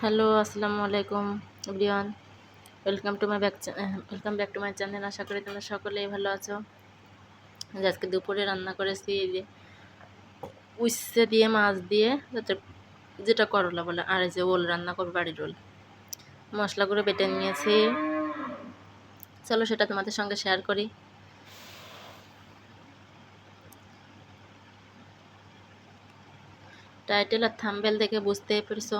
Hello, আসসালামু আলাইকুম, everyone. Welcome to my back welcome back to my channel আশা করি তোমরা সকলেই ভালো আছো। আজকে দুপুরে রান্না করেছি এই যে উচ্ছে দিয়ে, মাছ দিয়ে, যাতে যেটা করলা বলে, আর এই যে ওল রান্না করব, বাড়ির ওল। মশলাগুলো বেটে নিয়েছি। চলো সেটা তোমাদের সঙ্গে শেয়ার করি। টাইটেল আর থাম্বেল দেখে বুঝতেই পেরেছ।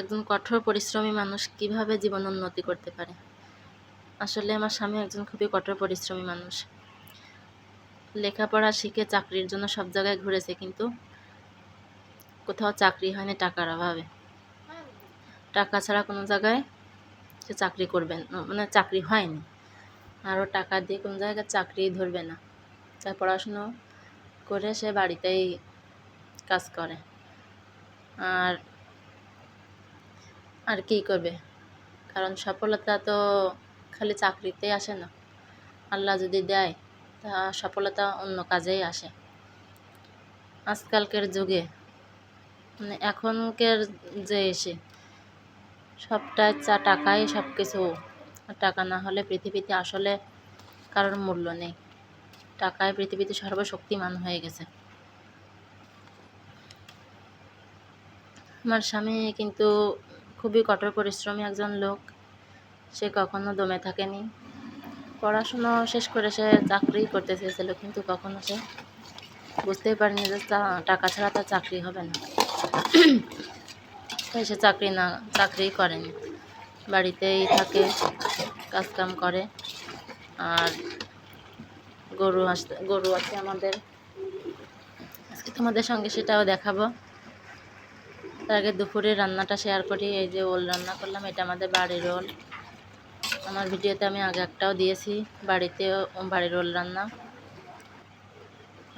একজন কঠোর পরিশ্রমী মানুষ কীভাবে জীবন উন্নতি করতে পারে? আসলে আমার স্বামী একজন খুবই কঠোর পরিশ্রমী মানুষ। লেখাপড়া শিখে চাকরির জন্য সব জায়গায় ঘুরেছে, কিন্তু কোথাও চাকরি হয়নি টাকার অভাবে। টাকা ছাড়া কোনো জায়গায় সে চাকরি করবেন মানে চাকরি হয়নি। আরও টাকা দিয়ে কোনো জায়গায় চাকরি ধরবে না। তাই পড়াশুনো করে সে বাড়িতেই কাজ করে। আর আর কী করবে? কারণ সফলতা তো খালি চাকরিতেই আসে না। আল্লাহ যদি দেয়, তা সফলতা অন্য কাজেই আসে। আজকালকের যুগে মানে এখনকার যে এসে, সবটা চা টাকাই সব কিছু টাকা না হলে পৃথিবীতে আসলে কারোর মূল্য নেই। টাকায় পৃথিবীতে সর্বশক্তিমান হয়ে গেছে। আমার স্বামী কিন্তু খুবই কঠোর পরিশ্রমী একজন লোক। সে কখনো দমে থাকেনি। পড়াশুনো শেষ করে সে চাকরি করতে চেয়েছিল, কিন্তু কখনো সে বুঝতেই পারেনি যে টাকা ছাড়া তার চাকরি হবে না। তাই সে চাকরি না চাকরি করেনি। বাড়িতেই থাকে, কাজকাম করে। আর গরু আসতে গরু আছে আমাদের। আজকে তোমাদের সঙ্গে সেটাও দেখাবো। তার আগে দুপুরে রান্নাটা শেয়ার করি, এই যে ওল রান্না করলাম, এটা আমাদের বাড়ির ওল। আমার ভিডিওতে আমি আগে একটাও দিয়েছি, বাড়িতে বাড়ির ওল রান্না।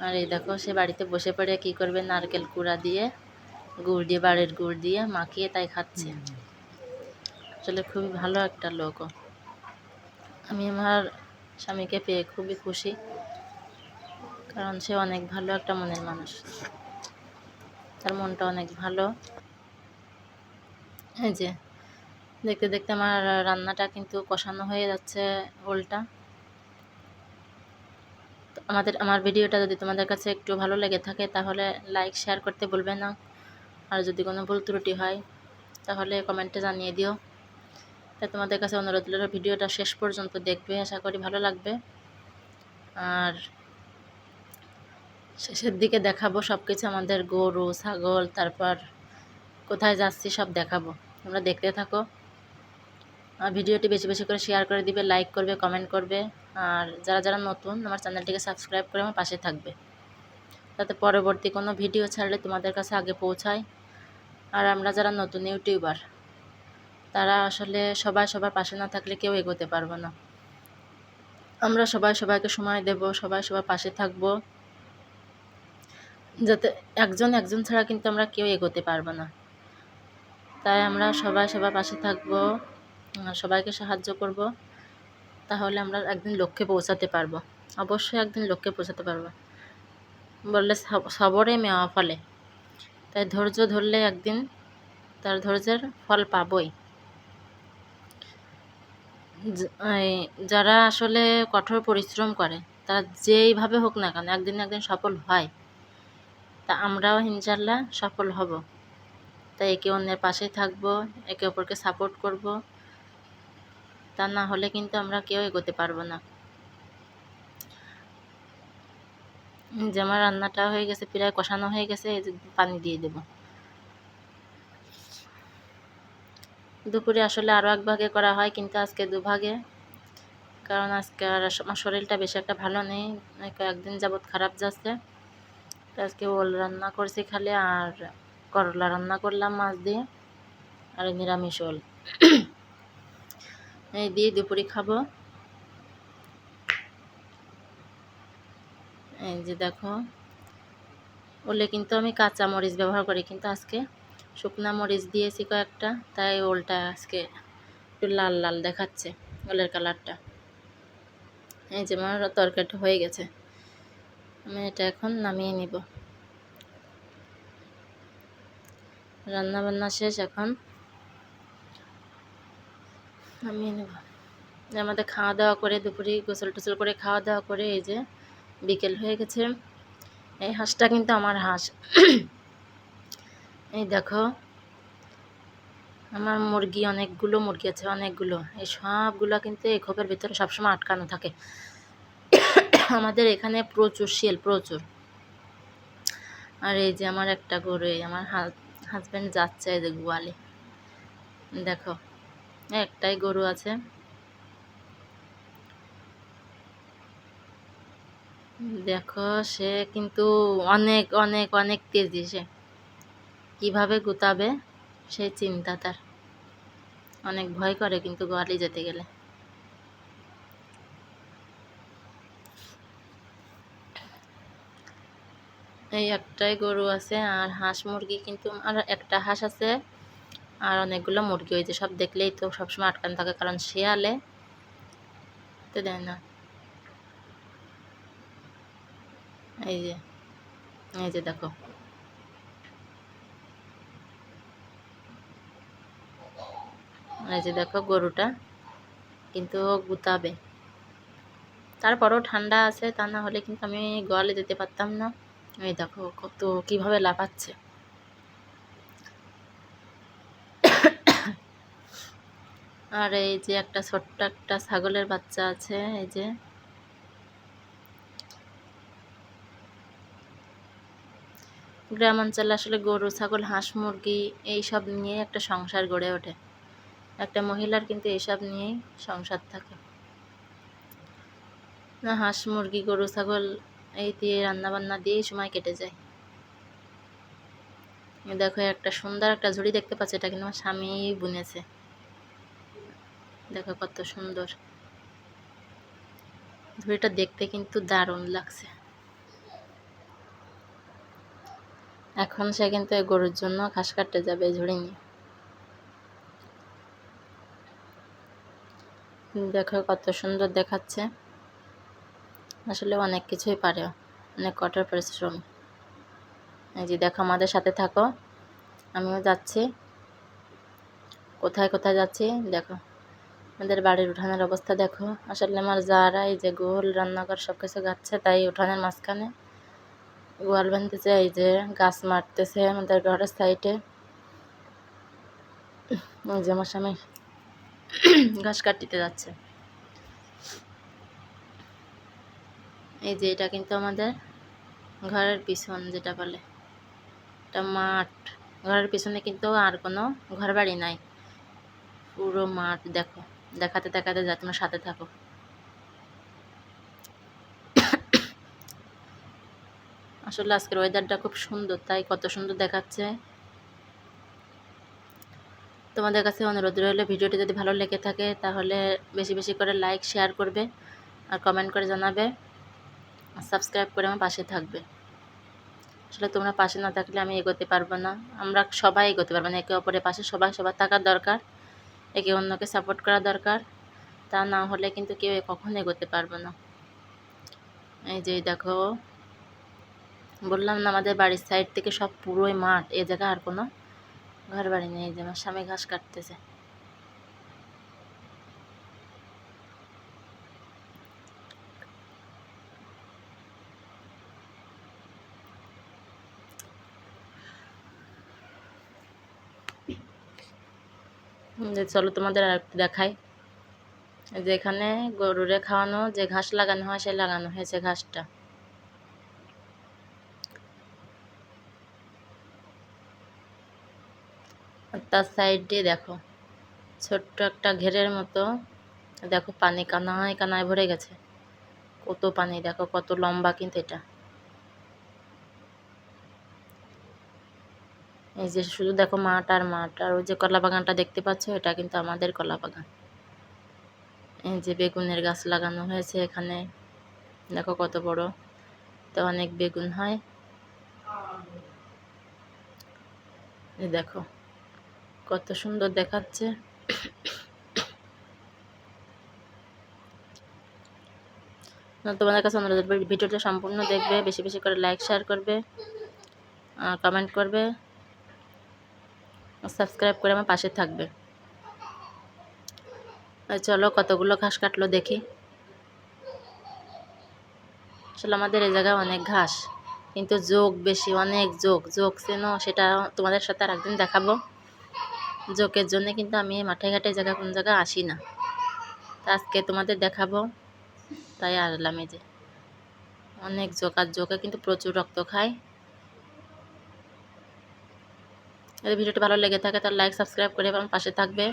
আর এই দেখো, সে বাড়িতে বসে পড়ে কি করবে, নারকেল কুড়া দিয়ে, গুড় দিয়ে, বাড়ির গুড় দিয়ে মাখিয়ে তাই খাচ্ছে। আসলে খুবই ভালো একটা লোক আমি আমার স্বামীকে পেয়ে খুবই খুশি, কারণ সে অনেক ভালো একটা মনের মানুষ। তার মনটা অনেক ভালো। এই যে দেখতে দেখতে আমার রান্নাটা কিন্তু কষানো হয়ে যাচ্ছে ওলটা আমাদের, আমার ভিডিওটা যদি তোমাদের কাছে একটু ভালো লেগে থাকে, তাহলে লাইক, শেয়ার করতে বলবে না। আর যদি কোনো ভুল ত্রুটি হয়, তাহলে কমেন্টে জানিয়ে দিও। তাই তোমাদের কাছে অনুরোধ হলো ভিডিওটা শেষ পর্যন্ত দেখবে, আশা করি ভালো লাগবে। আর শেষের দিকে দেখাবো সব কিছু আমাদের গরু, ছাগল, তারপর কোথায় যাচ্ছি সব দেখাবো। তোমরা দেখতে থাকো। আর ভিডিওটি বেশি বেশি করে শেয়ার করে দিবে লাইক করবে কমেন্ট করবে। আর যারা যারা নতুন, আমার চ্যানেলটিকে সাবস্ক্রাইব করে আমার পাশে থাকবে। যাতে পরবর্তী কোনো ভিডিও ছাড়লে তোমাদের কাছে আগে পৌঁছায়। আর আমরা যারা নতুন ইউটিউবার, তারা আসলে সবাই সবার পাশে না থাকলে কেউ এগোতে পারব না। আমরা সবাই সবাইকে সময় দেব, সবাই সবার পাশে থাকব। যাতে একজন একজন ছাড়া কিন্তু আমরা কেউ এগোতে পারব না। তাই আমরা সবাই সবার পাশে থাকব সবাইকে সাহায্য করব, তাহলে আমরা একদিন লক্ষ্যে পৌঁছাতে পারব। অবশ্যই একদিন লক্ষ্যে পৌঁছাতে পারব। বললে সবরে মেওয়া ফলে। তাই ধৈর্য ধরলে একদিন তার ধৈর্যের ফল পাবই। যারা আসলে কঠোর পরিশ্রম করে, তারা যেইভাবে হোক না কেন, একদিন একদিন সফল হয়। তা আমরাও ইনশাল্লাহ সফল হব। তাই একে অন্যের পাশে থাকব, একে অপরকে সাপোর্ট করব। তা না হলে কিন্তু আমরা কেউ এগোতে পারব না। যে আমার রান্নাটা হয়ে গেছে, প্রায় কষানো হয়ে গেছে পানি দিয়ে দেব। দুপুরে আসলে আরও এক ভাগে করা হয়, কিন্তু আজকে দুভাগে কারণ আজকে আর আমার শরীরটা বেশি একটা ভালো নেই কয়েকদিন যাবৎ খারাপ যাচ্ছে। আজকে ওল রান্না করছি খালি, আর করলা রান্না করলাম, মাছ দিয়ে আর নিরামিষ ওল। এই দিয়ে দুপুরে খাব। এই যে দেখো, ওলে কিন্তু আমি কাঁচা মরিচ ব্যবহার করি, কিন্তু আজকে শুকনা মরিচ দিয়েছি কয়েকটা, তাই ওলটা আজকে একটু লাল লাল দেখাচ্ছে ওলের কালারটা। এই যে আমার তরকারিটা হয়ে গেছে, আমি এটা এখন নামিয়ে নিব। রান্না বান্না শেষ এখন। আমি আমাদের খাওয়া দাওয়া করে দুপুরে গোসল টোসল করে খাওয়া দাওয়া করে এই যে বিকেল হয়ে গেছে। এই হাঁসটা কিন্তু আমার হাঁস। এই দেখো, আমার মুরগি অনেকগুলো মুরগি আছে, অনেকগুলো। এই সবগুলো কিন্তু এই খোপের ভিতরে সবসময় আটকানো থাকে। আমাদের এখানে প্রচুর শিয়াল, প্রচুর। আর এই যে আমার একটা গরু আমার আমার হাজব্যান্ড যাচ্ছে এই যে গোয়ালে। দেখো, একটাই গরু আছে। দেখো, সে কিন্তু অনেক অনেক অনেক তেজি সে। কীভাবে গুতাবে সেই চিন্তা তার। অনেক ভয় করে কিন্তু গোয়ালি যেতে গেলে। এই একটাই গরু আছে আর হাঁস মুরগি কিন্তু আর একটা হাঁস আছে। আর অনেকগুলো মুরগি হয়েছে সব দেখলেই তো সবসময় আটকান থাকে, কারণ শেয়ালে তো দেয় না। এই যে এই যে দেখো। এই যে দেখো গরুটা, কিন্তু গুতাবে। তারপরও ঠান্ডা আছে, তা না হলে কিন্তু আমি গোয়ালে যেতে পারতাম না। এই দেখো কত কীভাবে লাফাচ্ছে। আর এই যে একটা ছোট্ট একটা ছাগলের বাচ্চা আছে, এই যে। গ্রাম অঞ্চলে আসলে গরু, ছাগল, হাঁস, মুরগি এইসব নিয়ে একটা সংসার গড়ে ওঠে। একটা মহিলার কিন্তু এইসব নিয়েই সংসার থাকে। না হাঁস, মুরগি, গরু, ছাগল এই দিয়ে রান্নাবান্না দিয়েই সময় কেটে যায়। দেখো, একটা সুন্দর একটা ঝুড়ি দেখতে পাচ্ছি, এটা কিন্তু আমার স্বামী বুনেছে। দেখো কত সুন্দর। ঝুড়িটা দেখতে কিন্তু দারুণ লাগছে। এখন সে কিন্তু গরুর জন্য ঘাস কাটতে যাবে ঝুড়ি নিয়ে। দেখো কত সুন্দর দেখাচ্ছে। আসলে অনেক কিছুই পারে। অনেক কঠোর পরিশ্রম। এই যে দেখো, আমাদের সাথে থাকো। আমিও যাচ্ছি। কোথায় কোথায় যাচ্ছি? দেখো। আমাদের বাড়ির উঠানের অবস্থা দেখো। আসলে আমার যারা এই যে গোল, রান্নাঘর সব কিছু গাচ্ছে, তাই উঠানের মাঝখানে গোয়াল বানতেছে এই যে গাছ মারতেছে আমাদের ঘরের সাইডে। যে আমার স্বামী ঘাস কাটিতে যাচ্ছে। এই যে এটা কিন্তু আমাদের ঘরের পিছন যেটা বলে, এটা মাঠ। ঘরের পিছনে কিন্তু আর কোনো ঘর বাড়ি নাই। পুরো মাঠ দেখো, দেখাতে দেখাতে যা, তোমার সাথে থাকো। আসলে আজকের ওয়েদারটা খুব সুন্দর, তাই কত সুন্দর দেখাচ্ছে। তোমাদের কাছে অনুরোধ রইলে, ভিডিওটি যদি ভালো লেগে থাকে তাহলে বেশি বেশি করে লাইক শেয়ার করবে আর কমেন্ট করে জানাবে। সাবস্ক্রাইব করে আমার পাশে থাকবে। আসলে তোমরা পাশে না থাকলে আমি এগোতে পারব না। আমরা সবাই এগোতে পারব না, একে অপরের পাশে সবাই, সবার থাকার দরকার, একে অন্যকে সাপোর্ট করা দরকার। তা না হলে কিন্তু কেউ কখনো এগোতে পারব না। এই যে দেখো, বললাম না আমাদের বাড়ির সাইড থেকে সব পুরোই মাঠ, এ জায়গায় আর কোনো ঘর বাড়ি নেই যে আমার স্বামী ঘাস কাটতেছে। চলো তোমাদের আর একটু দেখাই যে এখানে গরুরে খাওয়ানো, যে ঘাস লাগানো হয় সে লাগানো হয়েছে ঘাসটা। তার সাইড দেখো, ছোট্ট একটা ঘেরের মতো, দেখো পানি কানায় কানায় ভরে গেছে। কত পানি, দেখো কত লম্বা কিন্তু এটা। এই যে শুধু দেখো মাঠ আর মাঠ, আর ওই যে কলা বাগানটা দেখতে পাচ্ছ, এটা কিন্তু আমাদের কলা বাগান এই যে বেগুনের গাছ লাগানো হয়েছে এখানে, দেখো কত বড়, তো অনেক বেগুন হয়। দেখো, কত সুন্দর দেখাচ্ছে। তোমাদের কাছে অনুরোধ, ভিডিওটা সম্পূর্ণ দেখবে, বেশি বেশি করে লাইক শেয়ার করবে কমেন্ট করবে। সাবস্ক্রাইব করে আমার পাশে থাকবে। চলো কতগুলো ঘাস কাটলো দেখি। আসলে আমাদের এই জায়গায় অনেক ঘাস, কিন্তু যোগ বেশি, অনেক যোগ। যোগ চেনো সেটা তোমাদের সাথে আর একদিন দেখাবো। যোগের জন্য কিন্তু আমি মাঠে ঘাটে জায়গা কোন জায়গায় আসি না। তা আজকে তোমাদের দেখাবো, তাই আসলাম এই যে। অনেক যোগ, আর যোগে কিন্তু প্রচুর রক্ত খায়। যদি ভিডিওটি ভালো লেগে থাকে তাহলে লাইক সাবস্ক্রাইব করে এবং পাশে থাকবে।